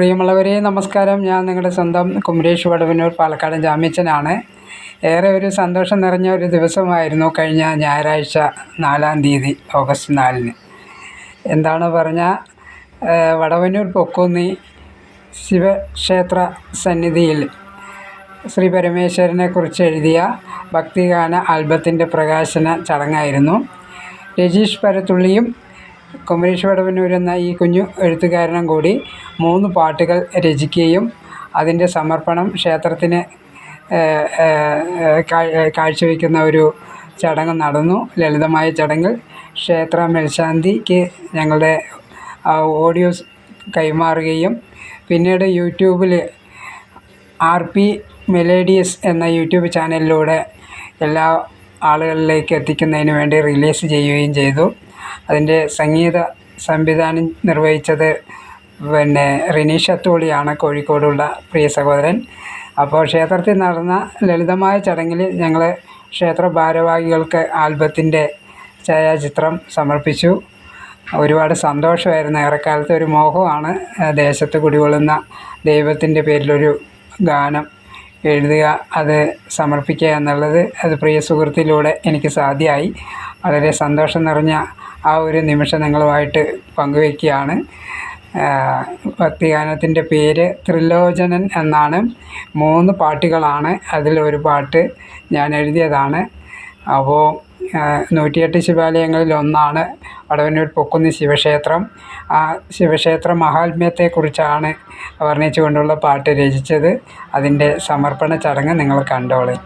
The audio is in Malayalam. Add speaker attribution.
Speaker 1: പ്രിയമുള്ളവരെ നമസ്കാരം. ഞാൻ നിങ്ങളുടെ സ്വന്തം കുമരേഷ് വടവനൂർ പാലക്കാട് ജാമ്യച്ചനാണ്. ഏറെ ഒരു സന്തോഷം നിറഞ്ഞ ഒരു ദിവസമായിരുന്നു കഴിഞ്ഞ ഞായറാഴ്ച നാലാം തീയതി ഓഗസ്റ്റ് നാലിന്. എന്താണ് പറഞ്ഞാൽ വടവന്നൂർ പൊക്കുന്നി ശിവക്ഷേത്ര സന്നിധിയിൽ ശ്രീ പരമേശ്വരനെ കുറിച്ച് എഴുതിയ ഭക്തിഗാന ആൽബത്തിന്റെ പ്രകാശന ചടങ്ങായിരുന്നു. രജീഷ് പരത്തുള്ളിയും കുമരേഷ് വടവന്നൂർ എന്ന ഈ കുഞ്ഞു എഴുത്തുകാരനും കൂടി മൂന്ന് പാട്ടുകൾ രചിക്കുകയും അതിന്റെ സമർപ്പണം ക്ഷേത്രത്തിന് കാഴ്ചവെക്കുന്ന ഒരു ചടങ്ങ് നടന്നു. ലളിതമായ ചടങ്ങിൽ ക്ഷേത്ര മേൽശാന്തിക്ക് ഞങ്ങളുടെ ഓഡിയോസ് കൈമാറുകയും പിന്നീട് യൂട്യൂബിൽ ആർ പി മെലേഡിയസ് എന്ന യൂട്യൂബ് ചാനലിലൂടെ എല്ലാ ആളുകളിലേക്ക് എത്തിക്കുന്നതിന് വേണ്ടി റിലീസ് ചെയ്യുകയും ചെയ്തു. അതിന്റെ സംഗീത സംവിധാനം നിർവഹിച്ചത് പിന്നെ റിനീഷ് അത്തോളിയാണ് കോഴിക്കോടുള്ള പ്രിയ സഹോദരൻ. അപ്പോൾ ക്ഷേത്രത്തിൽ നടന്ന ലളിതമായ ചടങ്ങിൽ ഞങ്ങൾ ക്ഷേത്ര ഭാരവാഹികൾക്ക് ആൽബത്തിന്റെ ഛായാചിത്രം സമർപ്പിച്ചു. ഒരുപാട് സന്തോഷമായിരുന്നു. ഏറെക്കാലത്തെ ഒരു മോഹമാണ് ദേശത്ത് കുടികൊള്ളുന്ന ദൈവത്തിന്റെ പേരിലൊരു ഗാനം എഴുതുക അത് സമർപ്പിക്കുക എന്നുള്ളത്. അത് പ്രിയ സുഹൃത്തിലൂടെ എനിക്ക് സാധ്യമായി. വളരെ സന്തോഷം നിറഞ്ഞ ആ ഒരു നിമിഷം നിങ്ങളുമായിട്ട് പങ്കുവയ്ക്കുകയാണ് ഭക്തിഗാനത്തിന്റെ പേര് ത്രിലോചനൻ എന്നാണ്. മൂന്ന് പാട്ടുകളാണ് അതിലൊരു പാട്ട് ഞാൻ എഴുതിയതാണ്. അപ്പോൾ നൂറ്റിയെട്ട് ശിവാലയങ്ങളിൽ ഒന്നാണ് വടവന്നൂർ പൊക്കുന്ന് ശിവക്ഷേത്രം. ആ ശിവക്ഷേത്ര മഹാത്മ്യത്തെക്കുറിച്ചാണ് വർണിച്ചുകൊണ്ടുള്ള പാട്ട് രചിച്ചത്. അതിന്റെ സമർപ്പണ ചടങ്ങ് നിങ്ങൾ കണ്ടോളൂ.